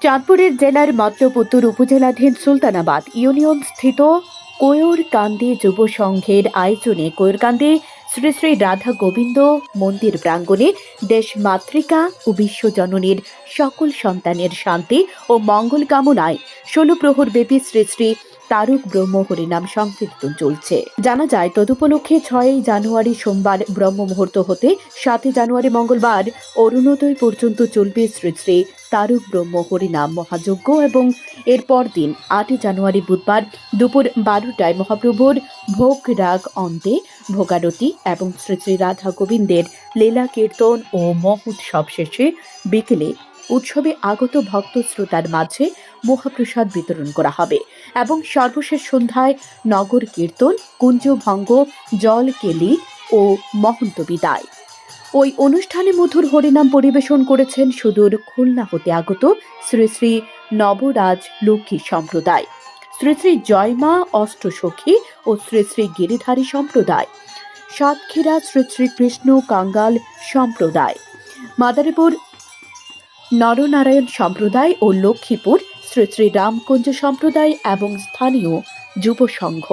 চাঁদপুরের জেলার মতলপুত্তর উপজেলাধীন সুলতানাবাদ ইউনিয়ন স্থিত কোয়রকান্দি যুব সংঘের আয়োজনে কোয়রকান্দি শ্রী শ্রী রাধা গোবিন্দ মন্দির প্রাঙ্গণে দেশ মাতৃকা ও বিশ্বজননীর সকল সন্তানের শান্তি ও মঙ্গল কামনায় ষোলো প্রহর ব্যাপী শ্রী শ্রী তারক ব্রহ্ম হরিনাম সংকীর্তন চলছে। জানা যায়, তদুপলক্ষে ছয়ই জানুয়ারি সোমবার ব্রহ্ম মুহূর্ত হতে সাতই জানুয়ারি মঙ্গলবার অরুণোদয় পর্যন্ত চলবে শ্রী শ্রী তারক ব্রহ্ম হরিনাম মহাযজ্ঞ এবং এরপর দিন আটই জানুয়ারি বুধবার দুপুর বারোটায় মহাপ্রভুর ভোগ রাগ অন্তে ভোগারতি এবং শ্রী শ্রী রাধা গোবিন্দের লীলা কীর্তন ও মহোৎসব শেষে বিকেলে উৎসবে আগত ভক্ত শ্রোতার মাঝে মহাপ্রসাদ বিতরণ করা হবে এবং সর্বশেষ সন্ধ্যায় নগর কীর্তন, কুঞ্জভঙ্গ জল কেলি ও মহন্ত বিদায় ওই অনুষ্ঠানে মধুর হরিনাম পরিবেশন করেছেন সুদূর খুলনা হতে আগত শ্রী শ্রী নবরাজ লক্ষ্মী সম্প্রদায়, শ্রী শ্রী জয়মা অষ্টসখী ও শ্রী শ্রী গিরিধারী সম্প্রদায়, সাতক্ষীরা শ্রী শ্রী কৃষ্ণ কাঙ্গাল সম্প্রদায়, মাদারীপুর নরনারায়ণ সম্প্রদায় ও লক্ষ্মীপুর শ্রী শ্রী রামকুঞ্জ সম্প্রদায় এবং স্থানীয় যুব সংঘ